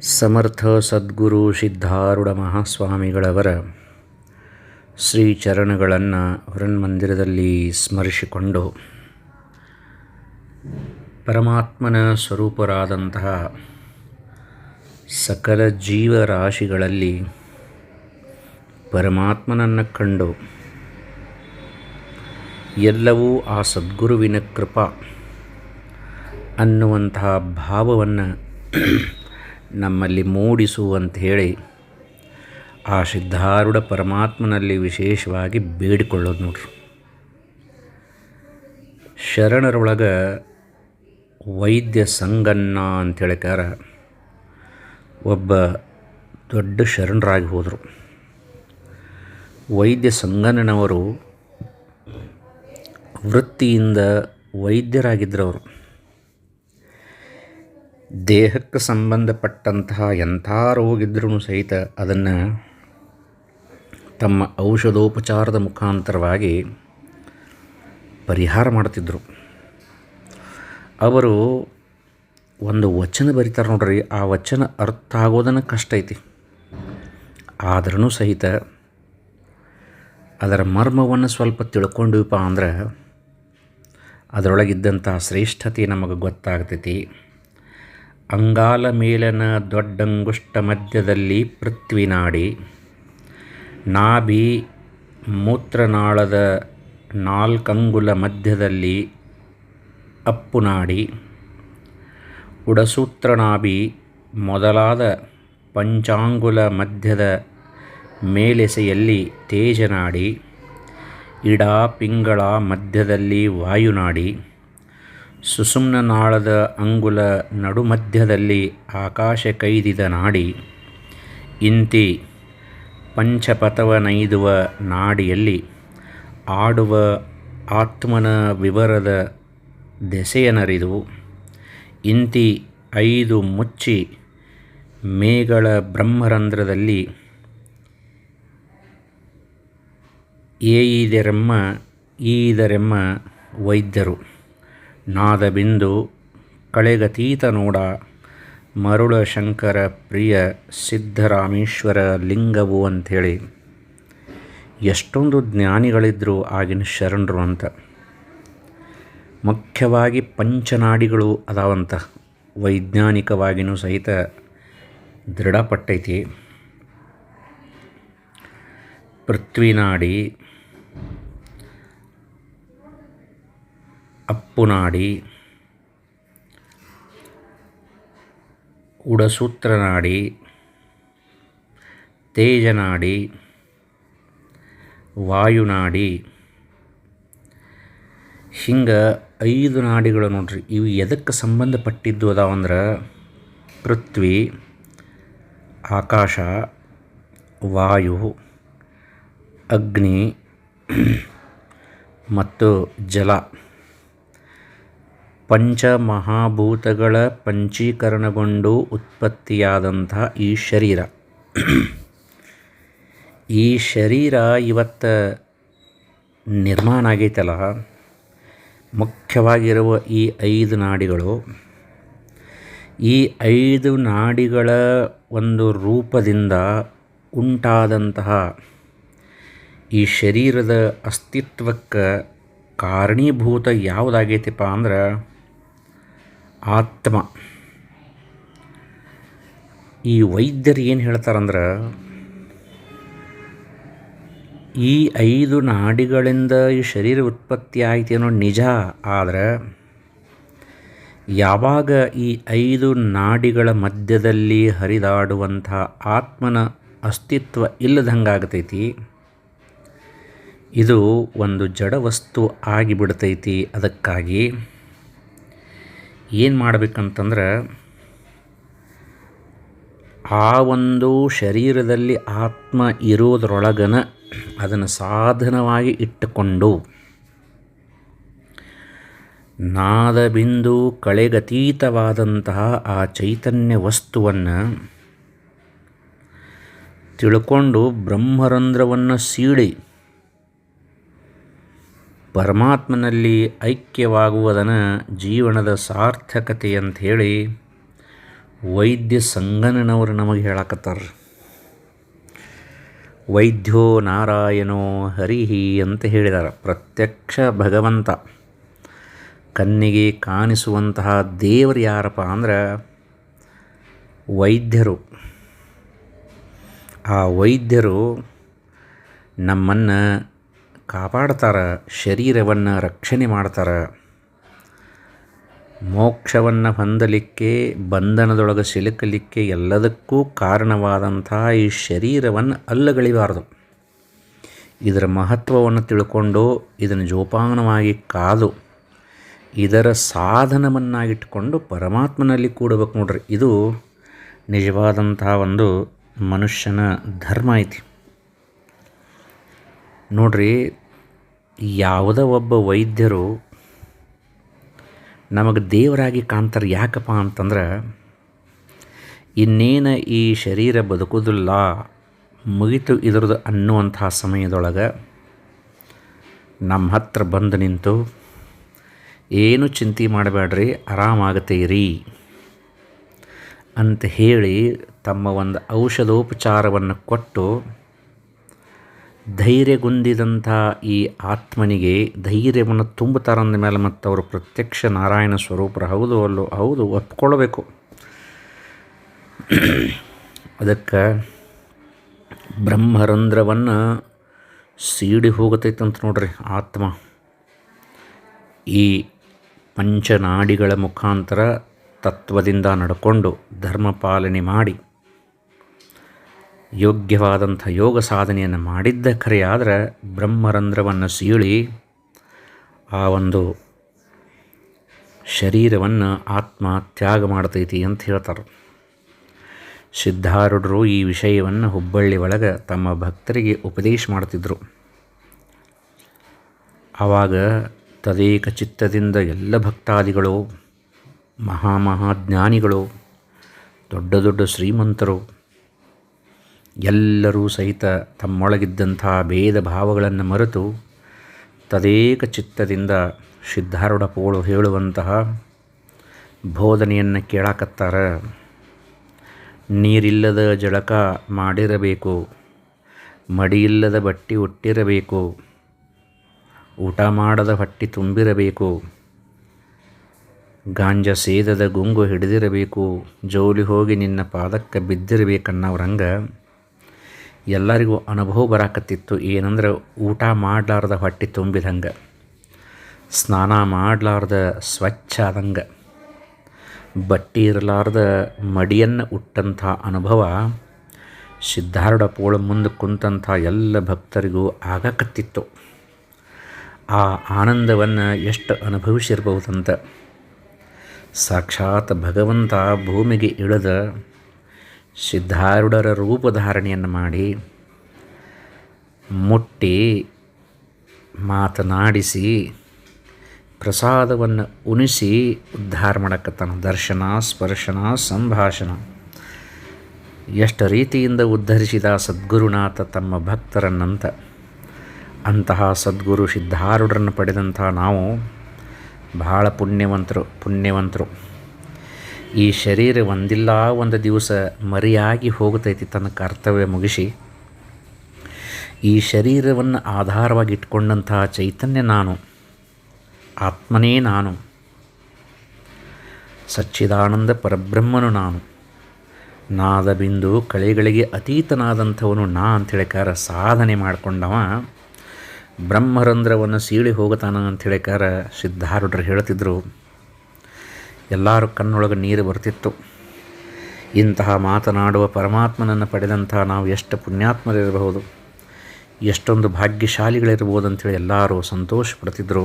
ಸಮರ್ಥ ಸದ್ಗುರು ಸಿದ್ಧಾರೂಢ ಮಹಾಸ್ವಾಮಿಗಳವರ ಶ್ರೀ ಚರಣಗಳನ್ನು ಹೊರನ್ಮಂದಿರದಲ್ಲಿ ಸ್ಮರಿಸಿಕೊಂಡು ಪರಮಾತ್ಮನ ಸ್ವರೂಪರಾದಂತಹ ಸಕಲ ಜೀವರಾಶಿಗಳಲ್ಲಿ ಪರಮಾತ್ಮನನ್ನು ಕಂಡು ಎಲ್ಲವೂ ಆ ಸದ್ಗುರುವಿನ ಕೃಪಾ ಅನ್ನುವಂತಹ ಭಾವವನ್ನು ನಮ್ಮಲ್ಲಿ ಮೂಡಿಸುವಂಥೇಳಿ ಆ ಸಿದ್ಧಾರೂಢ ಪರಮಾತ್ಮನಲ್ಲಿ ವಿಶೇಷವಾಗಿ ಬೇಡಿಕೊಳ್ಳೋದು ನೋಡ್ರಿ. ಶರಣರೊಳಗೆ ವೈದ್ಯ ಸಂಗನ್ನ ಅಂತ ಹೇಳಿಕಾರ ಒಬ್ಬ ದೊಡ್ಡ ಶರಣರಾಗಿ ಹೋದರು. ವೈದ್ಯ ಸಂಗನನವರು ವೃತ್ತಿಯಿಂದ ವೈದ್ಯರಾಗಿದ್ದರು ಅವರು ದೇಹಕ್ಕೆ ಸಂಬಂಧಪಟ್ಟಂತಹ ಎಂಥ ರೋಗಿದ್ರೂ ಸಹಿತ ಅದನ್ನು ತಮ್ಮ ಔಷಧೋಪಚಾರದ ಮುಖಾಂತರವಾಗಿ ಪರಿಹಾರ ಮಾಡ್ತಿದ್ದರು ಅವರು ಒಂದು ವಚನ ಬರೀತಾರೆ ನೋಡ್ರಿ, ಆ ವಚನ ಅರ್ಥ ಆಗೋದನ್ನು ಕಷ್ಟ ಐತಿ. ಆದ್ರೂ ಸಹಿತ ಅದರ ಮರ್ಮವನ್ನು ಸ್ವಲ್ಪ ತಿಳ್ಕೊಂಡಿವಪ್ಪ ಅಂದ್ರೆ, ಅದರೊಳಗಿದ್ದಂಥ ಶ್ರೇಷ್ಠತೆ ನಮಗೆ ಗೊತ್ತಾಗ್ತೈತಿ. ಅಂಗಾಲ ಮೇಲನ ದೊಡ್ಡಂಗುಷ್ಟ ಮಧ್ಯದಲ್ಲಿ ಪೃಥ್ವಿನಾಡಿ ನಾಭಿ ಮೂತ್ರನಾಳದ ನಾಲ್ಕಂಗುಲ ಮಧ್ಯದಲ್ಲಿ ಅಪ್ಪುನಾಡಿ ಉಡಸೂತ್ರನಾಭಿ ಮೊದಲಾದ ಪಂಚಾಂಗುಲ ಮಧ್ಯದ ಮೇಲೆಸೆಯಲ್ಲಿ ತೇಜನಾಡಿ ಇಡಾ ಪಿಂಗಳ ಮಧ್ಯದಲ್ಲಿ ವಾಯುನಾಡಿ ಸುಸುಮ್ನನಾಳದ ಅಂಗುಲ ನಡುಮಧ್ಯದಲ್ಲಿ ಆಕಾಶ ಕೈದಿದ ನಾಡಿ. ಇಂತಿ ಪಂಚಪಥವನೈದುವ ನಾಡಿಯಲ್ಲಿ ಆಡುವ ಆತ್ಮನ ವಿವರದ ದೆಸೆಯನರಿದು. ಇಂತಿ ಐದು ಮುಚ್ಚಿ ಮೇಗಳ ಬ್ರಹ್ಮರಂಧ್ರದಲ್ಲಿ ಏಯಿದರೆಮ್ಮ, ಈದರೆಮ್ಮ ವೈದ್ಯರು. ನಾದಬಿಂದು ಕಳೆಗತೀತ ನೋಡ ಮರುಳ ಶಂಕರ ಪ್ರಿಯ ಸಿದ್ಧರಾಮೇಶ್ವರ ಲಿಂಗವು ಅಂಥೇಳಿ. ಎಷ್ಟೊಂದು ಜ್ಞಾನಿಗಳಿದ್ದರು ಆಗಿನ ಶರಣರು ಅಂತ. ಮುಖ್ಯವಾಗಿ ಪಂಚನಾಡಿಗಳು ಅದಾವಂತ. ವೈಜ್ಞಾನಿಕವಾಗಿಯೂ ಸಹಿತ ದೃಢಪಟ್ಟೈತಿ. ಪೃಥ್ವಿನಾಡಿ ಅಪ್ಪುನಾಡಿ. ಉಡಸೂತ್ರನಾಡಿ. ತೇಜನಾಡಿ. ವಾಯುನಾಡಿ. ಹಿಂಗೆ ಐದು ನಾಡಿಗಳು ನೋಡ್ರಿ, ಇವು ಎದಕ್ಕೆ ಸಂಬಂಧಪಟ್ಟಿದ್ದು ಅದಾವಂದ್ರೆ ಪೃಥ್ವಿ, ಆಕಾಶ, ವಾಯು, ಅಗ್ನಿ, ಮತ್ತು ಜಲ. ಪಂಚಮಹಾಭೂತಗಳ ಪಂಚೀಕರಣಗೊಂಡು ಉತ್ಪತ್ತಿಯಾದಂಥ ಈ ಶರೀರ. ಈ ಶರೀರ ಇವತ್ತು ನಿರ್ಮಾಣ ಆಗೈತಲ್ಲ, ಮುಖ್ಯವಾಗಿರುವ ಈ ಐದು ನಾಡಿಗಳು. ಈ ಐದು ನಾಡಿಗಳ ಒಂದು ರೂಪದಿಂದ ಉಂಟಾದಂತಹ ಈ ಶರೀರದ ಅಸ್ತಿತ್ವಕ್ಕೆ ಕಾರಣೀಭೂತ ಯಾವುದಾಗೈತಿಪ್ಪ ಅಂದ್ರೆ ಆತ್ಮ. ಈ ವೈದ್ಯರು ಏನು ಹೇಳ್ತಾರಂದ್ರೆ, ಈ ಐದು ನಾಡಿಗಳಿಂದ ಈ ಶರೀರ ಉತ್ಪತ್ತಿ ಆಯ್ತು ಅನ್ನೋ ನಿಜ, ಆದರೆ ಯಾವಾಗ ಈ ಐದು ನಾಡಿಗಳ ಮಧ್ಯದಲ್ಲಿ ಹರಿದಾಡುವಂಥ ಆತ್ಮನ ಅಸ್ತಿತ್ವ ಇಲ್ಲದಂಗಾಗತೈತಿ, ಇದು ಒಂದು ಜಡ ವಸ್ತು ಆಗಿಬಿಡ್ತೈತಿ. ಅದಕ್ಕಾಗಿ ಏನು ಮಾಡಬೇಕಂತಂದ್ರೆ, ಆ ಒಂದು ಶರೀರದಲ್ಲಿ ಆತ್ಮ ಇರೋದ್ರೊಳಗನ ಅದನ್ನು ಸಾಧನವಾಗಿ ಇಟ್ಟುಕೊಂಡು ನಾದಬಿಂದು ಕಳೆಗತೀತವಾದಂತಹ ಆ ಚೈತನ್ಯ ವಸ್ತುವನ್ನು ತಿಳ್ಕೊಂಡು ಬ್ರಹ್ಮರಂಧ್ರವನ್ನು ಸೀಳಿ ಪರಮಾತ್ಮನಲ್ಲಿ ಐಕ್ಯವಾಗುವುದನ್ನು ಜೀವನದ ಸಾರ್ಥಕತೆ ಅಂತ ಹೇಳಿ ವೈದ್ಯ ಸಂಗನನವರು ನಮಗೆ ಹೇಳಕತ್ತಾರ. ವೈದ್ಯೋ ನಾರಾಯಣೋ ಹರಿಹಿ ಅಂತ ಹೇಳಿದಾರ. ಪ್ರತ್ಯಕ್ಷ ಭಗವಂತ ಕಣ್ಣಿಗೆ ಕಾಣಿಸುವಂತಹ ದೇವರು ಯಾರಪ್ಪ ಅಂದ್ರೆ ವೈದ್ಯರು. ಆ ವೈದ್ಯರು ನಮ್ಮನ್ನು ಕಾಪಾಡ್ತಾರೆ, ಶರೀರವನ್ನು ರಕ್ಷಣೆ ಮಾಡ್ತಾರೆ. ಮೋಕ್ಷವನ್ನು ಹೊಂದಲಿಕ್ಕೆ, ಬಂಧನದೊಳಗೆ ಸಿಲುಕಲಿಕ್ಕೆ ಎಲ್ಲದಕ್ಕೂ ಕಾರಣವಾದಂಥ ಈ ಶರೀರವನ್ನು ಅಲ್ಲಗಳಿಬಾರ್ದು. ಇದರ ಮಹತ್ವವನ್ನು ತಿಳ್ಕೊಂಡು ಇದನ್ನು ಜೋಪಾನವಾಗಿ ಕಾದು, ಇದರ ಸಾಧನವನ್ನಾಗಿಟ್ಕೊಂಡು ಪರಮಾತ್ಮನಲ್ಲಿ ಕೂಡಬೇಕು ನೋಡ್ರಿ. ಇದು ನಿಜವಾದಂಥ ಒಂದು ಮನುಷ್ಯನ ಧರ್ಮ ಐತಿ. ನೋಡ್ರಿ ಯಾವುದೇ ಒಬ್ಬ ವೈದ್ಯರು ನಮಗೆ ದೇವರಾಗಿ ಕಾಣ್ತಾರೆ. ಯಾಕಪ್ಪ ಅಂತಂದ್ರೆ, ಇನ್ನೇನು ಈ ಶರೀರ ಬದುಕೋದಿಲ್ಲ, ಮುಗಿತು ಇದ್ರದ್ದು ಅನ್ನುವಂಥ ಸಮಯದೊಳಗೆ ನಮ್ಮ ಹತ್ರ ಬಂದು ನಿಂತು, ಏನು ಚಿಂತೆ ಮಾಡಬೇಡ್ರಿ, ಆರಾಮಾಗತೀರಿ ಅಂತ ಹೇಳಿ ತಮ್ಮ ಒಂದು ಔಷಧೋಪಚಾರವನ್ನು ಕೊಟ್ಟು ಧೈರ್ಯಗುಂದಿದಂಥ ಈ ಆತ್ಮನಿಗೆ ಧೈರ್ಯವನ್ನು ತುಂಬುತ್ತಾರಂದ ಮೇಲೆ ಮತ್ತು ಅವರು ಪ್ರತ್ಯಕ್ಷ ನಾರಾಯಣ ಸ್ವರೂಪರು. ಹೌದು, ಅಲ್ಲೋ, ಹೌದು, ಒಪ್ಕೊಳ್ಬೇಕು. ಅದಕ್ಕೆ ಬ್ರಹ್ಮರಂಧ್ರವನ್ನು ಸೀಡಿ ಹೋಗತೈತಂತ ನೋಡ್ರಿ ಆತ್ಮ. ಈ ಪಂಚನಾಡಿಗಳ ಮುಖಾಂತರ ತತ್ವದಿಂದ ನಡ್ಕೊಂಡು ಧರ್ಮ ಪಾಲನೆ ಮಾಡಿ ಯೋಗ್ಯವಾದಂಥ ಯೋಗ ಸಾಧನೆಯನ್ನು ಮಾಡಿದ್ದ ಖರೆಯಾದರೆ ಬ್ರಹ್ಮರಂಧ್ರವನ್ನು ಸೀಳಿ ಆ ಒಂದು ಶರೀರವನ್ನು ಆತ್ಮ ತ್ಯಾಗ ಮಾಡ್ತೈತಿ ಅಂತ ಹೇಳ್ತಾರೆ. ಸಿದ್ಧಾರೂಢರು ಈ ವಿಷಯವನ್ನು ಹುಬ್ಬಳ್ಳಿ ಒಳಗೆ ತಮ್ಮ ಭಕ್ತರಿಗೆ ಉಪದೇಶ ಮಾಡ್ತಿದ್ದರು ಆವಾಗ ತದೇಕ ಚಿತ್ತದಿಂದ ಎಲ್ಲ ಭಕ್ತಾದಿಗಳು ಮಹಾಮಹಾಜ್ಞಾನಿಗಳು ದೊಡ್ಡ ದೊಡ್ಡ ಶ್ರೀಮಂತರು ಎಲ್ಲರೂ ಸಹಿತ ತಮ್ಮೊಳಗಿದ್ದಂಥ ಭೇದ ಭಾವಗಳನ್ನು ಮರೆತು ತದೇಕ ಚಿತ್ತದಿಂದ ಸಿದ್ಧಾರೂಢ ಪೋಳು ಹೇಳುವಂತಹ ಬೋಧನೆಯನ್ನು ಕೇಳಾಕತ್ತಾರ. ನೀರಿಲ್ಲದ ಜಳಕ ಮಾಡಿರಬೇಕು, ಮಡಿಯಿಲ್ಲದ ಬಟ್ಟೆ ಉಟ್ಟಿರಬೇಕು ಊಟ ಮಾಡದ ಹೊಟ್ಟೆ ತುಂಬಿರಬೇಕು, ಗಾಂಜ ಸೇದದ ಗುಂಗು ಹಿಡಿದಿರಬೇಕು, ಜೋಲಿ ಹೋಗಿ ನಿನ್ನ ಪಾದಕ್ಕೆ ಬಿದ್ದಿರಬೇಕನ್ನವ್ರಂಗ ಎಲ್ಲರಿಗೂ ಅನುಭವ ಬರಾಕತ್ತಿತ್ತು. ಏನಂದ್ರೆ ಊಟ ಮಾಡಲಾರ್ದ ಹೊಟ್ಟೆ ತುಂಬಿದಂಗೆ, ಸ್ನಾನ ಮಾಡಲಾರ್ದ ಸ್ವಚ್ಛ ಆದಂಗೆ, ಬಟ್ಟೆ ಇರಲಾರ್ದ ಮಡಿಯನ್ನು ಉಟ್ಟಂಥ ಅನುಭವ ಸಿದ್ಧಾರೂಢ ಪೋಳ ಮುಂದೆ ಕುಂತಂಥ ಎಲ್ಲ ಭಕ್ತರಿಗೂ ಆಗಕತ್ತಿತ್ತು. ಆ ಆನಂದವನ್ನು ಎಷ್ಟು ಅನುಭವಿಸಿರ್ಬಹುದಂತ. ಸಾಕ್ಷಾತ್ ಭಗವಂತ ಭೂಮಿಗೆ ಇಳಿದ ಸಿದ್ಧಾರೂಢರ ರೂಪಧಾರಣೆಯನ್ನು ಮಾಡಿ ಮುಟ್ಟಿ ಮಾತನಾಡಿಸಿ ಪ್ರಸಾದವನ್ನು ಉಣಿಸಿ ಉದ್ಧಾರ ಮಾಡಕತ್ತಾನ. ದರ್ಶನ, ಸ್ಪರ್ಶನ, ಸಂಭಾಷಣ. ಎಷ್ಟು ರೀತಿಯಿಂದ ಉದ್ಧರಿಸಿದ ಸದ್ಗುರುನಾಥ ತಮ್ಮ ಭಕ್ತರನ್ನಂತ, ಅಂತಹ ಸದ್ಗುರು ಸಿದ್ಧಾರೂಢರನ್ನು ಪಡೆದಂಥ ನಾವು ಬಹಳ ಪುಣ್ಯವಂತರು ಪುಣ್ಯವಂತರು. ಈ ಶರೀರ ಒಂದಿಲ್ಲ ಒಂದು ದಿವಸ ಮರಿಯಾಗಿ ಹೋಗುತ್ತೈತಿ ತನ್ನ ಕರ್ತವ್ಯ ಮುಗಿಸಿ. ಈ ಶರೀರವನ್ನು ಆಧಾರವಾಗಿ ಇಟ್ಕೊಂಡಂತಹ ಚೈತನ್ಯ ನಾನು, ಆತ್ಮನೇ ನಾನು, ಸಚ್ಚಿದಾನಂದ ಪರಬ್ರಹ್ಮನು ನಾನು, ನಾದ ಬಿಂದು ಕಳೆಗಳಿಗೆ ಅತೀತನಾದಂಥವನು ನಾ ಅಂಥೇಳಿಕಾರ ಸಾಧನೆ ಮಾಡಿಕೊಂಡವ, ಬ್ರಹ್ಮರಂಧ್ರವನ್ನು ಸೀಳಿ ಹೋಗುತ್ತಾನ ಅಂಥೇಳಿಕಾರ ಸಿದ್ಧಾರೂಢರು ಹೇಳ್ತಿದ್ರು. ಎಲ್ಲರ ಕಣ್ಣೊಳಗೆ ನೀರು ಬರ್ತಿತ್ತು. ಇಂತಹ ಮಾತನಾಡುವ ಪರಮಾತ್ಮನನ್ನು ಪಡೆದಂತಹ ನಾವು ಎಷ್ಟು ಪುಣ್ಯಾತ್ಮರಿರಬಹುದು. ಎಷ್ಟೊಂದು ಭಾಗ್ಯಶಾಲಿಗಳಿರ್ಬೋದು ಅಂತೇಳಿ ಎಲ್ಲರೂ ಸಂತೋಷ ಪಡ್ತಿದ್ರು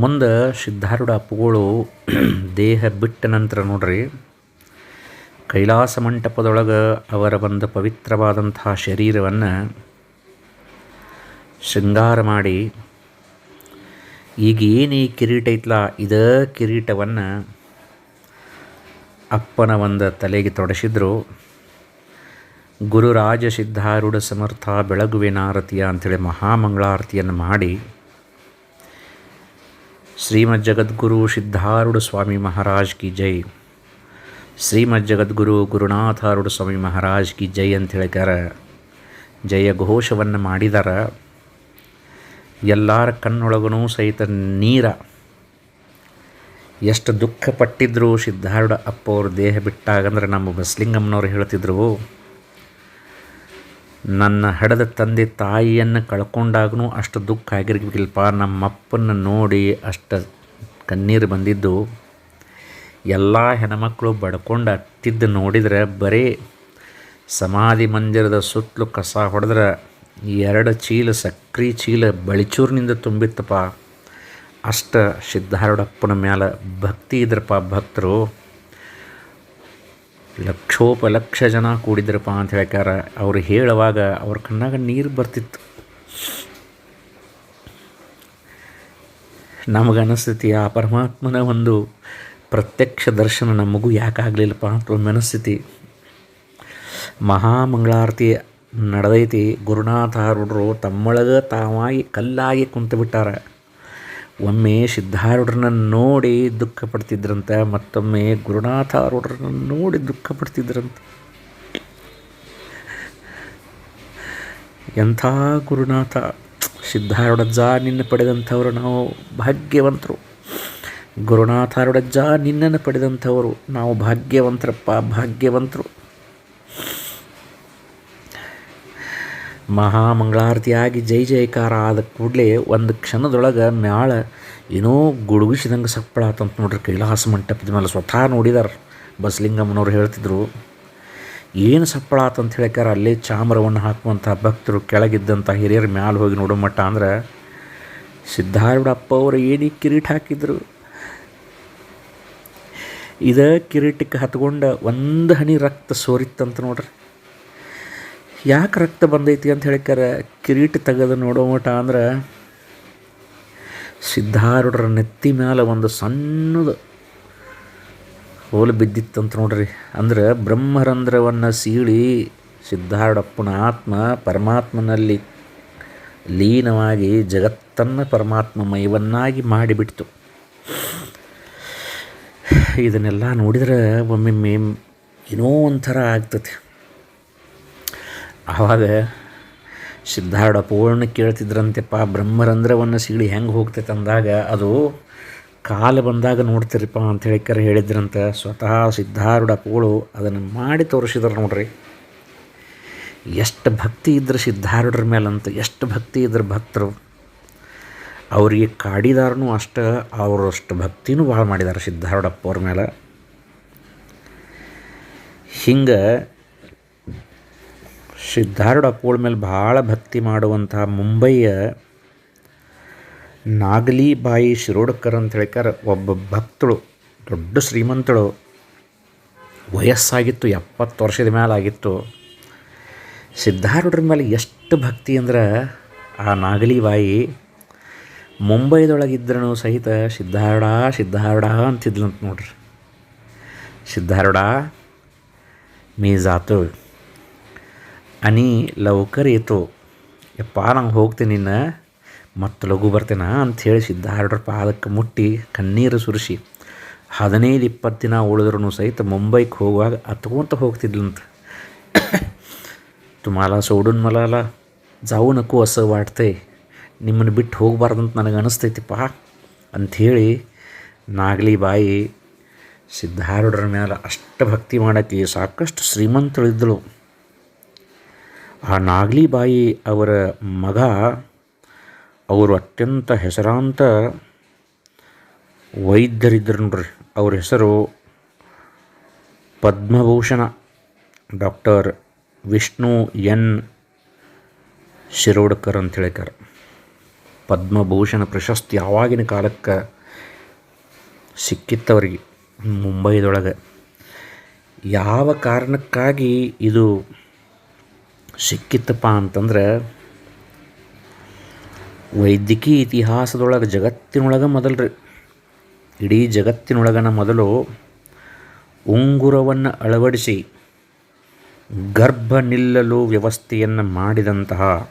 ಮುಂದೆ ಸಿದ್ಧಾರೂಢ ಅಪ್ಪುಗಳು ದೇಹ ಬಿಟ್ಟ ನಂತರ ನೋಡ್ರಿ, ಕೈಲಾಸ ಮಂಟಪದೊಳಗೆ ಅವರ ಒಂದು ಪವಿತ್ರವಾದಂತಹ ಶರೀರವನ್ನು ಶೃಂಗಾರ ಮಾಡಿ ಈಗ ಏನು ಈ ಕಿರೀಟ ಐತ್ಲ? ಇದೇ ಕಿರೀಟವನ್ನು ಅಪ್ಪನ ಒಂದು ತಲೆಗೆ ತೊಡಸಿದ್ರು. ಗುರುರಾಜ ಸಿದ್ಧಾರೂಢ ಸಮರ್ಥ ಬೆಳಗುವಿನಾರತಿಯ ಅಂಥೇಳಿ ಮಹಾಮಂಗಳಾರತಿಯನ್ನು ಮಾಡಿ ಶ್ರೀಮದ್ ಜಗದ್ಗುರು ಸಿದ್ಧಾರೂಢ ಸ್ವಾಮಿ ಮಹಾರಾಜ್ ಕಿ ಜೈ. ಶ್ರೀಮದ್ ಜಗದ್ಗುರು ಗುರುನಾಥಾರುಡು ಸ್ವಾಮಿ ಮಹಾರಾಜ್ ಕಿ ಜೈ ಅಂತ ಹೇಳ್ಯಾರ ಜಯ ಘೋಷವನ್ನು ಮಾಡಿದಾರ. ಎಲ್ಲರ ಕಣ್ಣೊಳಗೂ ಸಹಿತ ನೀರ. ಎಷ್ಟು ದುಃಖ ಪಟ್ಟಿದ್ರು ಸಿದ್ಧಾರೂಢ ಅಪ್ಪ ಅವ್ರ ದೇಹ ಬಿಟ್ಟಾಗಂದ್ರೆ ನಮ್ಮ ಬಸ್ಲಿಂಗಮ್ಮನವ್ರು ಹೇಳ್ತಿದ್ರು, ನನ್ನ ಹಡದ ತಂದೆ ತಾಯಿಯನ್ನು ಕಳ್ಕೊಂಡಾಗೂ ಅಷ್ಟು ದುಃಖ ಆಗಿರ್ಬೇಕಿಲ್ಪ ನಮ್ಮಪ್ಪನ ನೋಡಿ ಅಷ್ಟು ಕಣ್ಣೀರು ಬಂದಿದ್ದು. ಎಲ್ಲ ಹೆಣ್ಮಕ್ಳು ಬಡ್ಕೊಂಡು ಅತ್ತಿದ್ದು ನೋಡಿದ್ರೆ ಬರೀ ಸಮಾಧಿ ಮಂದಿರದ ಸುತ್ತಲೂ ಕಸ ಹೊಡೆದ್ರೆ ಎರಡು ಚೀಲ ಸಕ್ರಿ ಚೀಲ ಬಳಿಚೂರಿನಿಂದ ತುಂಬಿತ್ತಪ್ಪ. ಅಷ್ಟ ಸಿದ್ಧಾರೂಢಪ್ಪನ ಮ್ಯಾಲೆ ಭಕ್ತಿ ಇದ್ರಪ್ಪ ಭಕ್ತರು. ಲಕ್ಷೋಪಲಕ್ಷ ಜನ ಕೂಡಿದ್ರಪ್ಪ ಅಂತ ಹೇಳ್ಕಾರ ಅವ್ರು ಹೇಳುವಾಗ ಅವ್ರ ಕಣ್ಣಾಗ ನೀರು ಬರ್ತಿತ್ತು. ನಮಗನಸ್ಥಿತಿ ಆ ಪರಮಾತ್ಮನ ಒಂದು ಪ್ರತ್ಯಕ್ಷ ದರ್ಶನ ನಮಗೂ ಯಾಕಾಗಲಿಲ್ಲಪ್ಪ ಅಂತ ಒಂದು ಮನಸ್ಥಿತಿ. ಮಹಾಮಂಗಳಾರತಿ ನಡೆದೈತಿ. ಗುರುನಾಥಾರೂಢರು ತಮ್ಮೊಳಗೆ ತಾವಾಗಿ ಕಲ್ಲಾಗಿ ಕುಂತು ಬಿಟ್ಟಾರ ಒಮ್ಮೆ ಸಿದ್ಧಾರೂಢರನ್ನ ನೋಡಿ ದುಃಖ ಪಡ್ತಿದ್ರಂತೆ ಮತ್ತೊಮ್ಮೆ ಗುರುನಾಥಾರೂಢರನ್ನ ನೋಡಿ ದುಃಖ ಪಡ್ತಿದ್ರಂತೆ ಎಂಥ ಗುರುನಾಥ? ಸಿದ್ಧಾರೂಢಜ್ಜ ನಿನ್ನ ಪಡೆದಂಥವರು ನಾವು ಭಾಗ್ಯವಂತರು. ಗುರುನಾಥಾರೂಢಜ್ಜ ನಿನ್ನನ್ನು ಪಡೆದಂಥವರು ನಾವು ಭಾಗ್ಯವಂತರಪ್ಪ, ಭಾಗ್ಯವಂತರು. ಮಹಾಮಂಗಳಾರತಿಯಾಗಿ ಜೈ ಜಯಕಾರ ಆದ ಕೂಡಲೇ ಒಂದು ಕ್ಷಣದೊಳಗೆ ಮ್ಯಾಳ ಏನೋ ಗುಡುಗಿಸಿದಂಗೆ ಸಪ್ಪಳ ಆತಂತ ನೋಡ್ರಿ ಕೈಲಾಸ ಮಂಟಪದ ಮೇಲೆ ಸ್ವತಃ ನೋಡಿದಾರೆ. ಬಸಲಿಂಗಮ್ಮನವ್ರು ಹೇಳ್ತಿದ್ರು, ಏನು ಸಪ್ಪಳ ಆತಂತ ಹೇಳ್ಯಾರ ಅಲ್ಲೇ ಚಾಮರವನ್ನು ಹಾಕುವಂಥ ಭಕ್ತರು ಕೆಳಗಿದ್ದಂಥ ಹಿರಿಯರ ಮ್ಯಾಲೆ ಹೋಗಿ ನೋಡೋ ಮಟ್ಟ ಅಂದ್ರೆ, ಸಿದ್ಧಾರೂಢಪ್ಪ ಅವರು ಏನೇ ಕಿರೀಟ ಹಾಕಿದ್ರು. ಇದ ಕಿರೀಟಕ್ಕೆ ಹತ್ಕೊಂಡು ಒಂದು ಹನಿ ರಕ್ತ ಸೋರಿತ್ತಂತ ನೋಡ್ರಿ. ಯಾಕೆ ರಕ್ತ ಬಂದೈತಿ ಅಂತ ಹೇಳಿಕಾರ ಕಿರೀಟ ತೆಗೆದು ನೋಡೋ ಮಟ ಅಂದ್ರೆ ಸಿದ್ಧಾರೂಢರ ನೆತ್ತಿ ಮೇಲೆ ಒಂದು ಸಣ್ಣದು ಹೋಲು ಬಿದ್ದಿತ್ತಂತ ನೋಡ್ರಿ. ಅಂದ್ರೆ ಬ್ರಹ್ಮರಂಧ್ರವನ್ನು ಸೀಳಿ ಸಿದ್ಧಾರೂಢಪ್ಪನ ಆತ್ಮ ಪರಮಾತ್ಮನಲ್ಲಿ ಲೀನವಾಗಿ ಜಗತ್ತನ್ನು ಪರಮಾತ್ಮಮಯವನ್ನಾಗಿ ಮಾಡಿಬಿಡ್ತು. ಇದನ್ನೆಲ್ಲ ನೋಡಿದ್ರೆ ಒಮ್ಮೆ ಏನೋ ಒಂಥರ ಆಗ್ತದೆ. ಆವಾಗ ಸಿದ್ಧಾರ್ಢ ಪೂರ್ಣ ಕೇಳ್ತಿದ್ರಂತೆಪ್ಪ, ಬ್ರಹ್ಮರಂಧ್ರವನ್ನು ಸೀಳಿ ಹೆಂಗೆ ಹೋಗ್ತೈತೆ ಅಂದಾಗ ಅದು ಕಾಲ ಬಂದಾಗ ನೋಡ್ತಿರಪ್ಪ ಅಂತ ಹೇಳಿಕರ ಹೇಳಿದ್ರಂತ. ಸ್ವತಃ ಸಿದ್ಧಾರೂಢ ಪೋಳು ಅದನ್ನು ಮಾಡಿ ತೋರಿಸಿದ್ರು ನೋಡ್ರಿ. ಎಷ್ಟು ಭಕ್ತಿ ಇದ್ರೆ ಸಿದ್ಧಾರೂಢರ ಮೇಲಂತ, ಎಷ್ಟು ಭಕ್ತಿ ಇದ್ರೆ ಭಕ್ತರು. ಅವರಿಗೆ ಕಾಡಿದಾರನು ಅಷ್ಟು, ಅವರಷ್ಟು ಭಕ್ತಿನೂ ಭಾಳ ಮಾಡಿದ್ದಾರೆ ಸಿದ್ಧಾರೂಢಪ್ಪವ್ರ ಮೇಲೆ. ಹಿಂಗೆ ಸಿದ್ಧಾರೂಢ ಅಪ್ಪಗಳ ಮೇಲೆ ಭಾಳ ಭಕ್ತಿ ಮಾಡುವಂತಹ ಮುಂಬೈಯ ನಾಗಲಿಬಾಯಿ ಶಿರೋಡ್ಕರ್ ಅಂತ ಹೇಳ್ಕಾರ ಒಬ್ಬ ಭಕ್ತಳು, ದೊಡ್ಡ ಶ್ರೀಮಂತಳು. ವಯಸ್ಸಾಗಿತ್ತು, ಎಪ್ಪತ್ತು ವರ್ಷದ ಮೇಲೆ ಆಗಿತ್ತು ಸಿದ್ಧಾರೂಢರ ಮೇಲೆ ಎಷ್ಟು ಭಕ್ತಿ ಅಂದ್ರೆ ಆ ನಾಗಲಿಬಾಯಿ ಮುಂಬೈದೊಳಗಿದ್ರೂ ಸಹಿತ ಸಿದ್ಧಾರೂಢ ಸಿದ್ಧಾರೂಢ ಅಂತಿದ್ಲಂತ ನೋಡ್ರಿ. ಸಿದ್ಧಾರೂಢ ಮೀ ಜಾತು ಅನಿ ಲವಕರ್ ಏತು, ಯಪ್ಪ ನಂಗೆ ಹೋಗ್ತೀನಿ ನಿನ್ನ, ಮತ್ತು ಲಘು ಬರ್ತೇನ ಅಂಥೇಳಿ ಸಿದ್ಧಾರ್ಡ್ರ ಪಾದಕ್ಕೆ ಮುಟ್ಟಿ ಕಣ್ಣೀರು ಸುರಿಸಿ, ಹದಿನೈದು ಇಪ್ಪತ್ತು ದಿನ ಉಳಿದ್ರೂ ಸಹಿತ ಮುಂಬೈಗೆ ಹೋಗುವಾಗ ಹತ್ಕೊಂತ ಹೋಗ್ತಿದ್ಲಂತ. ತುಮಾಲ ಸೋಡೂನ್ ಮಲಾಲ ಜಾವು ನಕ್ಕು ಹಸ ವಾಡ್ತೆ ನಿಮ್ಮನ್ನು ಬಿಟ್ಟು ಹೋಗಬಾರ್ದಂತ ನನಗೆ ಅನಿಸ್ತೈತಿಪ್ಪ ಅಂಥೇಳಿ ನಾಗಲಿ ಬಾಯಿ ಸಿದ್ಧಾರೂಢರ ಮೇಲೆ ಅಷ್ಟು ಭಕ್ತಿ ಮಾಡೋಕ್ಕೆ ಸಾಕಷ್ಟು ಶ್ರೀಮಂತಳಿದ್ದಳು ಆ ನಾಗಲಿಬಾಯಿ ಅವರ ಮಗ, ಅವರು ಅತ್ಯಂತ ಹೆಸರಾಂತ ವೈದ್ಯರಿದ್ದರು ನೋಡ್ರಿ. ಅವ್ರ ಹೆಸರು Padma Bhushan. Doctor Vishnu N. Shirodkar ಅಂತ ಹೇಳಿಕಾರ ಪದ್ಮಭೂಷಣ ಪ್ರಶಸ್ತಿ ಆವಾಗಿನ ಕಾಲಕ್ಕೆ ಸಿಕ್ಕಿತ್ತವರಿಗೆ ಮುಂಬೈದೊಳಗೆ. ಯಾವ ಕಾರಣಕ್ಕಾಗಿ ಇದು ಸಿಕ್ಕಿತ್ತಪ್ಪ ಅಂತಂದ್ರೆ, ವೈದ್ಯಕೀಯ ಇತಿಹಾಸದೊಳಗೆ ಜಗತ್ತಿನೊಳಗೆ ಮೊದಲು ರೀ ಇಡೀ ಜಗತ್ತಿನೊಳಗನ ಮೊದಲು ಉಂಗುರವನ್ನು ಅಳವಡಿಸಿ ಗರ್ಭ ನಿಲ್ಲಲು ವ್ಯವಸ್ಥೆಯನ್ನು ಮಾಡಿದಂತಹ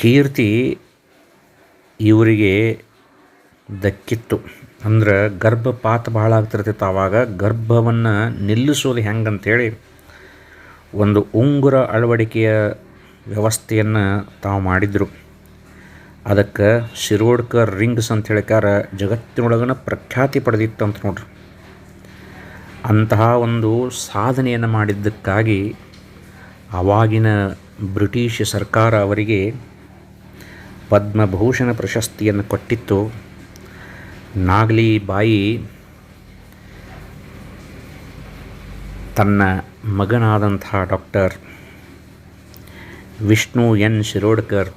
ಕೀರ್ತಿ ಇವರಿಗೆ ದಕ್ಕಿತ್ತು. ಅಂದ್ರೆ ಗರ್ಭಪಾತ ಭಾಳ ಆಗ್ತಿರ್ತಿತ್ತು ಆವಾಗ ಗರ್ಭವನ್ನು ನಿಲ್ಲಿಸೋದು ಹೆಂಗಂತೇಳಿ ಒಂದು ಉಂಗುರ ಅಳವಡಿಕೆಯ ವ್ಯವಸ್ಥೆಯನ್ನು ತಾವು ಮಾಡಿದರು. ಅದಕ್ಕೆ ಶಿರೋಡ್ಕರ್ ರಿಂಗ್ಸ್ ಅಂತ ಹೇಳಿಕಾರ ಜಗತ್ತಿನೊಳಗನ ಪ್ರಖ್ಯಾತಿ ಪಡೆದಿತ್ತು ಅಂತ ನೋಡ್ರಿ. ಅಂತಹ ಒಂದು ಸಾಧನೆಯನ್ನು ಮಾಡಿದ್ದಕ್ಕಾಗಿ ಆವಾಗಿನ ಬ್ರಿಟಿಷ್ ಸರ್ಕಾರ ಅವರಿಗೆ ಪದ್ಮಭೂಷಣ ಪ್ರಶಸ್ತಿಯನ್ನು ಕೊಟ್ಟಿತ್ತು. ನಾಗಲಿ ಬಾಯಿ ತನ್ನ ಮಗನಾದಂತಹ ಡಾಕ್ಟರ್ ವಿಷ್ಣು ಎನ್ ಶಿರೋಡ್ಕರ್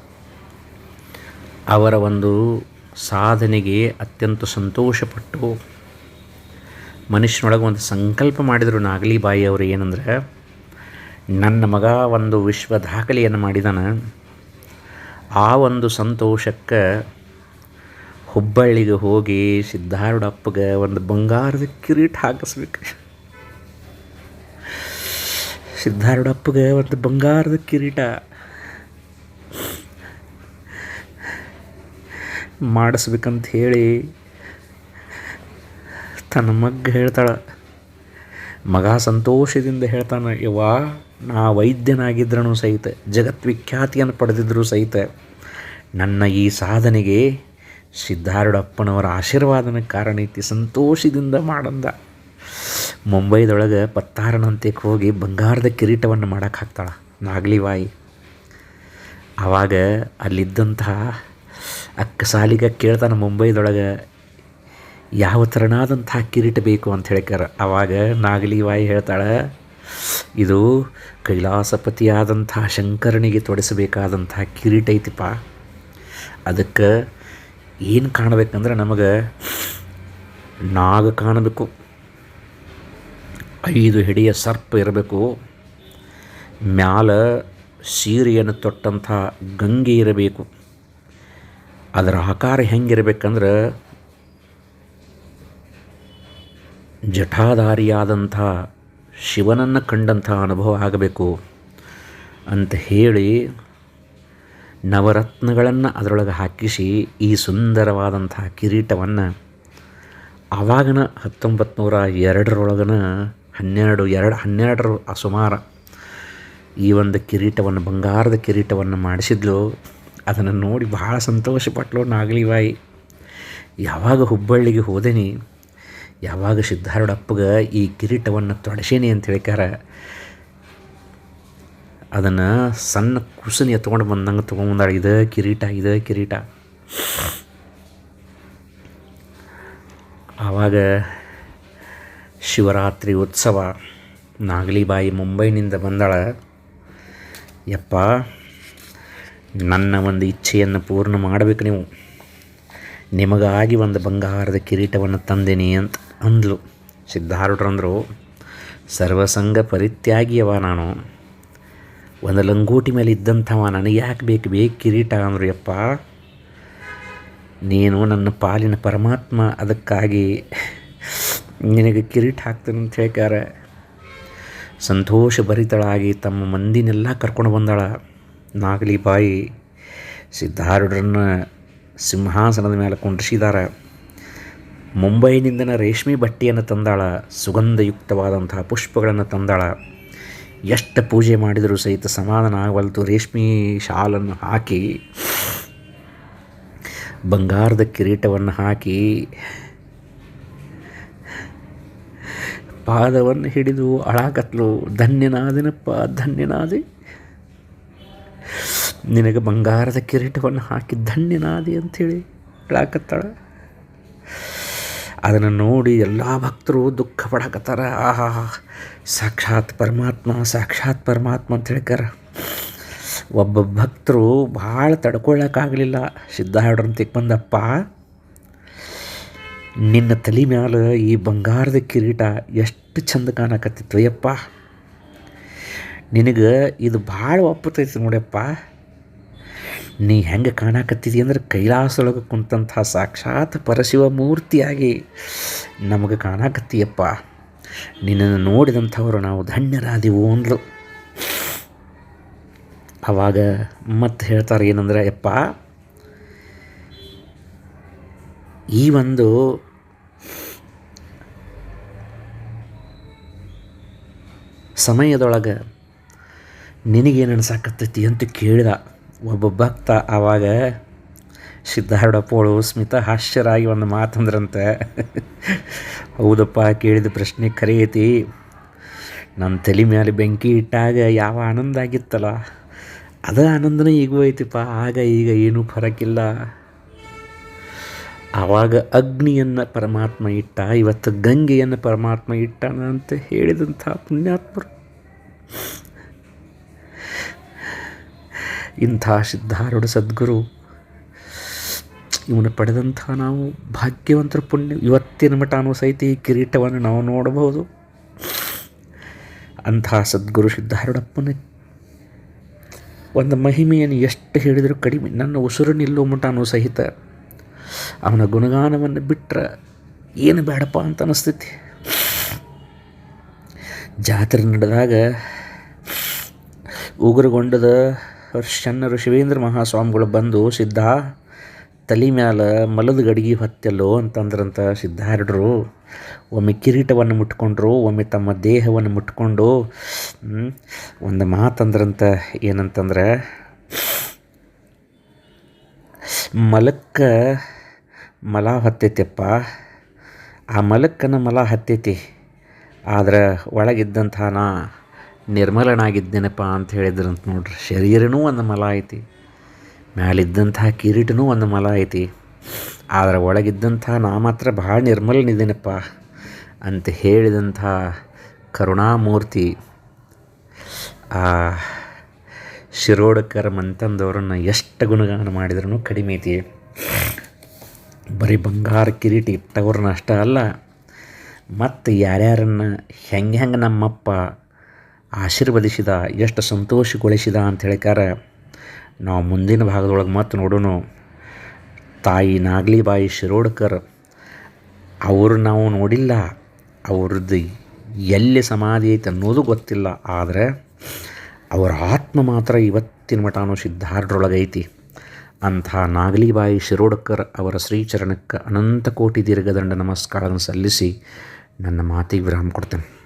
ಅವರ ಒಂದು ಸಾಧನೆಗೆ ಅತ್ಯಂತ ಸಂತೋಷಪಟ್ಟು ಮನುಷ್ಯನೊಳಗೆ ಒಂದು ಸಂಕಲ್ಪ ಮಾಡಿದರು ನಾಗಲಿ ಬಾಯಿ ಅವರು ಏನಂದ್ರೆ, ನನ್ನ ಮಗ ಒಂದು ವಿಶ್ವ ದಾಖಲೆಯನ್ನು ಮಾಡಿದಾನೆ. ಆ ಒಂದು ಸಂತೋಷಕ್ಕೆ ಹುಬ್ಬಳ್ಳಿಗೆ ಹೋಗಿ ಸಿದ್ಧಾರೂಢಪ್ಪಗೆ ಒಂದು ಬಂಗಾರದ ಕಿರೀಟ ಹಾಕಿಸ್ಬೇಕು. ಸಿದ್ಧಾರೂಢಪ್ಪಗೆ ಒಂದು ಬಂಗಾರದ ಕಿರೀಟ ಮಾಡಿಸ್ಬೇಕಂತ ಹೇಳಿ ತನ್ನ ಮಗ್ಗ ಹೇಳ್ತಾಳೆ, ಮಗ ಸಂತೋಷದಿಂದ ಹೇಳ್ತಾನೆ ಇವ ನಾ ವೈದ್ಯನಾಗಿದ್ರೂ ಸಹಿತ ಜಗತ್ವಿಖ್ಯಾತಿಯನ್ನು ಪಡೆದಿದ್ದರೂ ಸಹಿತ, ನನ್ನ ಈ ಸಾಧನೆಗೆ ಸಿದ್ಧಾರೂಢಪ್ಪನವರ ಆಶೀರ್ವಾದನ ಕಾರಣ ಐತಿ ಸಂತೋಷದಿಂದ ಮಾಡಂದ. ಮುಂಬೈದೊಳಗೆ ಪತ್ತಾರನಂತಕ್ಕೆ ಹೋಗಿ ಬಂಗಾರದ ಕಿರೀಟವನ್ನು ಮಾಡಕ್ಕೆ ಹಾಕ್ತಾಳೆ ನಾಗಲಿವಾಯಿ. ಆವಾಗ ಅಲ್ಲಿದ್ದಂತಹ ಅಕ್ಕ ಸಾಲಿಗ ಕೇಳ್ತಾನೆ ಮುಂಬೈದೊಳಗೆ, ಯಾವ ಥರನಾದಂತಹ ಕಿರೀಟ ಬೇಕು? ಅಂತ ಹೇಳ್ಕಾರ ಆವಾಗ ನಾಗಲಿವಾಯಿ ಹೇಳ್ತಾಳೆ, ಇದು ಕೈಲಾಸಪತಿಯಾದಂಥ ಶಂಕರನಿಗೆ ತೊಡಿಸಬೇಕಾದಂಥ ಕಿರೀಟ ಐತಿಪ್ಪ. ಅದಕ್ಕೆ ಏನು ಕಾಣಬೇಕಂದ್ರೆ ನಮಗೆ ನಾಗ ಕಾಣಬೇಕು. ಐದು ಹಿಡಿಯ ಸರ್ಪ ಇರಬೇಕು. ಮ್ಯಾಲ ಸೀರೆಯನ್ನು ತೊಟ್ಟಂಥ ಗಂಗೆ ಇರಬೇಕು. ಅದರ ಆಕಾರ ಹೆಂಗಿರಬೇಕಂದ್ರೆ ಜಠಾಧಾರಿಯಾದಂಥ ಶಿವನನ್ನು ಕಂಡಂಥ ಅನುಭವ ಆಗಬೇಕು. ಅಂತ ಹೇಳಿ ನವರತ್ನಗಳನ್ನು ಅದರೊಳಗೆ ಹಾಕಿಸಿ ಈ ಸುಂದರವಾದಂಥ ಕಿರೀಟವನ್ನು ಆವಾಗಿನ ಹತ್ತೊಂಬತ್ತು ನೂರ ಎರಡರೊಳಗನ ಹನ್ನೆರಡು, ಎರಡು, ಹನ್ನೆರಡರ ಸುಮಾರು ಈ ಒಂದು ಕಿರೀಟವನ್ನು, ಬಂಗಾರದ ಕಿರೀಟವನ್ನು ಮಾಡಿಸಿದ್ಲು. ಅದನ್ನು ನೋಡಿ ಬಹಳ ಸಂತೋಷಪಟ್ಲು ನಾಗಲಿಬಾಯಿ ಯಾವಾಗ ಹುಬ್ಬಳ್ಳಿಗೆ ಹೋದೇನಿ, ಯಾವಾಗ ಸಿದ್ಧಾರೂಢಪ್ಪಗೆ ಈ ಕಿರೀಟವನ್ನು ತೊಡಸೇನಿ ಅಂತ ಹೇಳ್ಕಾರ ಅದನ್ನು ಸಣ್ಣ ಕುಸನಿ ಎತ್ಕೊಂಡು ಬಂದಂಗೆ ತೊಗೊಂಬಂದಾಳೆ. ಇದು ಕಿರೀಟ ಇದು ಕಿರೀಟ. ಆವಾಗ ಶಿವರಾತ್ರಿ ಉತ್ಸವ. ನಾಗಲಿಬಾಯಿ ಮುಂಬೈನಿಂದ ಬಂದಳ. ಯಪ್ಪ, ನನ್ನ ಒಂದು ಇಚ್ಛೆಯನ್ನು ಪೂರ್ಣ ಮಾಡಬೇಕು ನೀವು. ನಿಮಗಾಗಿ ಒಂದು ಬಂಗಾರದ ಕಿರೀಟವನ್ನು ತಂದೇನಿ ಅಂತ ಅಂದ್ಲು. ಸಿದ್ಧಾರೂಢರಂದರು, ಸರ್ವಸಂಗ ಪರಿತ್ಯಾಗಿಯವ ನಾನು. ಒಂದು ಲಂಗೋಟಿ ಮೇಲೆ ಇದ್ದಂಥವ ನನಗೆ ಯಾಕೆ ಬೇಕು? ಬೇಕು ಕಿರೀಟ ಅಂದರು ಯಪ್ಪ. ನೀನು ನನ್ನ ಪಾಲಿನ ಪರಮಾತ್ಮ, ಅದಕ್ಕಾಗಿ ನಿನಗೆ ಕಿರೀಟ ಹಾಕ್ತೇನೆ ಅಂತ ಹೇಳ್ಕಾರ ಸಂತೋಷ ಭರಿತಳಾಗಿ ತಮ್ಮ ಮಂದಿನೆಲ್ಲ ಕರ್ಕೊಂಡು ಬಂದಾಳ ನಾಗಲಿ ಬಾಯಿ. ಸಿದ್ಧಾರೂಢರನ್ನ ಸಿಂಹಾಸನದ ಮೇಲೆ ಕುಂಡ್ರಿಸಿದಾರ. ಮುಂಬೈನಿಂದನ ರೇಷ್ಮೆ ಬಟ್ಟೆಯನ್ನು ತಂದಾಳ, ಸುಗಂಧಯುಕ್ತವಾದಂತಹ ಪುಷ್ಪಗಳನ್ನು ತಂದಾಳ. ಎಷ್ಟು ಪೂಜೆ ಮಾಡಿದರೂ ಸಹಿತ ಸಮಾಧಾನ ಆಗವಲ್ತು ರೇಷ್ಮೆ ಶಾಲನ್ನು ಹಾಕಿ. ಬಂಗಾರದ ಕಿರೀಟವನ್ನು ಹಾಕಿ ಪಾದವನ್ನು ಹಿಡಿದು ಅಳಾಕತ್ಲು ಧನ್ಯನಾದಿನಪ್ಪ, ಧನ್ಯನಾದಿ. ನಿನಗೆ ಬಂಗಾರದ ಕಿರೀಟವನ್ನು ಹಾಕಿ ಧನ್ಯನಾದಿ ಅಂಥೇಳಿ ಅಳಾಕತ್ತಾಳ. ಅದನ್ನು ನೋಡಿ ಎಲ್ಲ ಭಕ್ತರು ದುಃಖ ಪಡಕತ್ತಾರ. ಆಹಾ, ಸಾಕ್ಷಾತ್ ಪರಮಾತ್ಮ ಸಾಕ್ಷಾತ್ ಪರಮಾತ್ಮ ಅಂತ ಹೇಳ್ಕಾರ ಒಬ್ಬ ಭಕ್ತರು ಭಾಳ ತಡ್ಕೊಳ್ಳೋಕ್ಕಾಗಲಿಲ್ಲ ಸಿದ್ಧಾರ್ಡ್ರಂತಿಗೆ ಬಂದಪ್ಪ ನಿನ್ನ ತಲೆ ಮ್ಯಾಲ ಈ ಬಂಗಾರದ ಕಿರೀಟ ಎಷ್ಟು ಚಂದ ಕಾಣಕತ್ತಿತ್ತು ಯಪ್ಪ ನಿನಗೆ ಇದು ಭಾಳ ಒಪ್ಪತೈತಿ ನೋಡ್ಯಪ್ಪ ನೀ ಹೆಂಗೆ ಕಾಣಕತ್ತಿದಿ ಅಂದ್ರೆ ಕೈಲಾಸೊಳಗೆ ಕುಂತಹ ಸಾಕ್ಷಾತ್ ಪರಶಿವ ಮೂರ್ತಿಯಾಗಿ ನಮಗೆ ಕಾಣಕತ್ತೀಯಪ್ಪ. ನಿನ್ನನ್ನು ನೋಡಿದಂಥವರು ನಾವು ಧನ್ಯರಾದಿವು ಅಂದ್ಲು. ಆವಾಗ ಮತ್ತೆ ಹೇಳ್ತಾರೆ ಏನಂದ್ರೆ ಯಪ್ಪ ಈ ಒಂದು ಸಮಯದೊಳಗೆ ನಿನಗೇನು ಅನ್ಸಾಕತ್ತೈತಿ ಅಂತ ಕೇಳಿದ ಒಬ್ಬ ಭಕ್ತ ಆವಾಗ ಸಿದ್ಧಾರ್ಡಪ್ಪಳು ಸ್ಮಿತಾ ಹಾಸ್ಯರಾಗಿ ಒಂದು ಮಾತಂದ್ರಂತೆ. ಹೌದಪ್ಪ ಕೇಳಿದ ಪ್ರಶ್ನೆ ಕರೆಯತಿ ನನ್ನ ತಲೆ ಮೇಲೆ ಬೆಂಕಿ ಇಟ್ಟಾಗ ಯಾವ ಆನಂದ ಆಗಿತ್ತಲ್ಲ, ಅದೇ ಆನಂದನೇ ಈಗೂ ಐತಿಪ್ಪ, ಆಗ ಈಗ ಏನೂ ಫರಕಿಲ್ಲ. ಆವಾಗ ಅಗ್ನಿಯನ್ನು ಪರಮಾತ್ಮ ಇಟ್ಟ, ಇವತ್ತು ಗಂಗೆಯನ್ನು ಪರಮಾತ್ಮ ಇಟ್ಟಾನ ಅಂತ ಹೇಳಿದಂಥ ಪುಣ್ಯಾತ್ಮರು. ಇಂಥ ಸಿದ್ಧಾರೂಢ ಸದ್ಗುರು, ಇವನು ಪಡೆದಂಥ ನಾವು ಭಾಗ್ಯವಂತರ ಪುಣ್ಯ, ಇವತ್ತಿನ ಮಠನೂ ಸಹಿತ ಈ ಕಿರೀಟವನ್ನು ನಾವು ನೋಡಬಹುದು. ಅಂಥ ಸದ್ಗುರು ಸಿದ್ಧಾರೂಢಪ್ಪನ, ಒಂದು ಮಹಿಮೆಯನ್ನು ಎಷ್ಟು ಹೇಳಿದರೂ ಕಡಿಮೆ. ನನ್ನ ಉಸಿರು ನಿಲ್ಲೋ ಮಠನೂ ಸಹಿತ ಅವನ ಗುಣಗಾನವನ್ನು ಬಿಟ್ಟರೆ ಏನು ಬೇಡಪ್ಪ ಅಂತ ಅನಿಸ್ತೈತಿ. ಜಾತ್ರೆ ನಡೆದಾಗ ಉಗುರುಗೊಂಡದ ಶಣ್ಣರು ಶಿವೇಂದ್ರ ಮಹಾಸ್ವಾಮಿಗಳು ಬಂದು, ಸಿದ್ಧ, ತಲೆ ಮ್ಯಾಲ ಮಲದ ಗಡಿಗೆ ಹೊತ್ತೆಲ್ಲೋ ಅಂತಂದ್ರಂತ ಸಿದ್ಧಾರಡರು ಒಮ್ಮೆ ಕಿರೀಟವನ್ನು ಮುಟ್ಕೊಂಡ್ರು, ಒಮ್ಮೆ ತಮ್ಮ ದೇಹವನ್ನು ಮುಟ್ಕೊಂಡು ಒಂದು ಮಾತಂದ್ರಂತ ಏನಂತಂದ್ರೆ, ಮಲಕ್ಕ ಮಲ ಹತ್ತೈತಿಯಪ್ಪ. ಆ ಮಲಕ್ಕನ ಮಲ ಹತ್ತೈತಿ. ಆದ್ರೆ ಒಳಗಿದ್ದಂಥ ನಾ ನಿರ್ಮಲನಾಗಿದ್ದೇನಪ್ಪ ಅಂತ ಹೇಳಿದ್ರಂತ ನೋಡ್ರಿ. ಶರೀರನೂ ಒಂದು ಮಲ ಐತಿ. ಮ್ಯಾಲಿದ್ದಂಥ ಕಿರೀಟನೂ ಒಂದು ಮಲ ಐತಿ. ಆದರೆ ಒಳಗಿದ್ದಂಥ ನಾ ಮಾತ್ರ ಭಾಳ ನಿರ್ಮಲನಿದ್ದೀನಪ್ಪ ಅಂತ ಹೇಳಿದಂಥ ಕರುಣಾಮೂರ್ತಿ, ಆ ಶಿರೋಡಕರ ಮಂತಂದವರನ್ನು ಎಷ್ಟು ಗುಣಗಾನ ಮಾಡಿದ್ರೂ ಕಡಿಮೆ ಐತಿ. ಬರೀ ಬಂಗಾರ ಕಿರೀಟ ಇಟ್ಟವ್ರನ್ನ ಅಷ್ಟೇ ಅಲ್ಲ, ಮತ್ತು ಯಾರ್ಯಾರನ್ನು ಹೆಂಗೆ ಹೆಂಗೆ ನಮ್ಮಪ್ಪ ಆಶೀರ್ವದಿಸಿದ, ಎಷ್ಟು ಸಂತೋಷಗೊಳಿಸಿದ ಅಂತ ಹೇಳಿಕಾರ ನಾವು ಮುಂದಿನ ಭಾಗದೊಳಗೆ ಮತ್ತೆ ನೋಡೋಣ ತಾಯಿ ನಾಗ್ಲಿಬಾಯಿ ಶಿರೋಡ್ಕರ್, ಅವರು ನಾವು ನೋಡಿಲ್ಲ ಅವ್ರದ್ದು ಎಲ್ಲಿ ಸಮಾಧಿ ಐತೆ ಅನ್ನೋದು ಗೊತ್ತಿಲ್ಲ, ಆದರೆ ಅವರ ಆತ್ಮ ಮಾತ್ರ ಇವತ್ತಿನ ಮಠನೂ ಸಿದ್ಧಾರ್ಢರೊಳಗೈತಿ ಅಂಥ ನಾಗಲಿಬಾಯಿ ಶಿರೋಡ್ಕರ್ ಅವರ ಶ್ರೀಚರಣಕ್ಕೆ ಅನಂತ ಕೋಟಿ ದೀರ್ಘದಂಡ ನಮಸ್ಕಾರವನ್ನು ಸಲ್ಲಿಸಿ ನನ್ನ ಮಾತಿಗೆ ವಿರಾಮ ಕೊಡ್ತೇನೆ.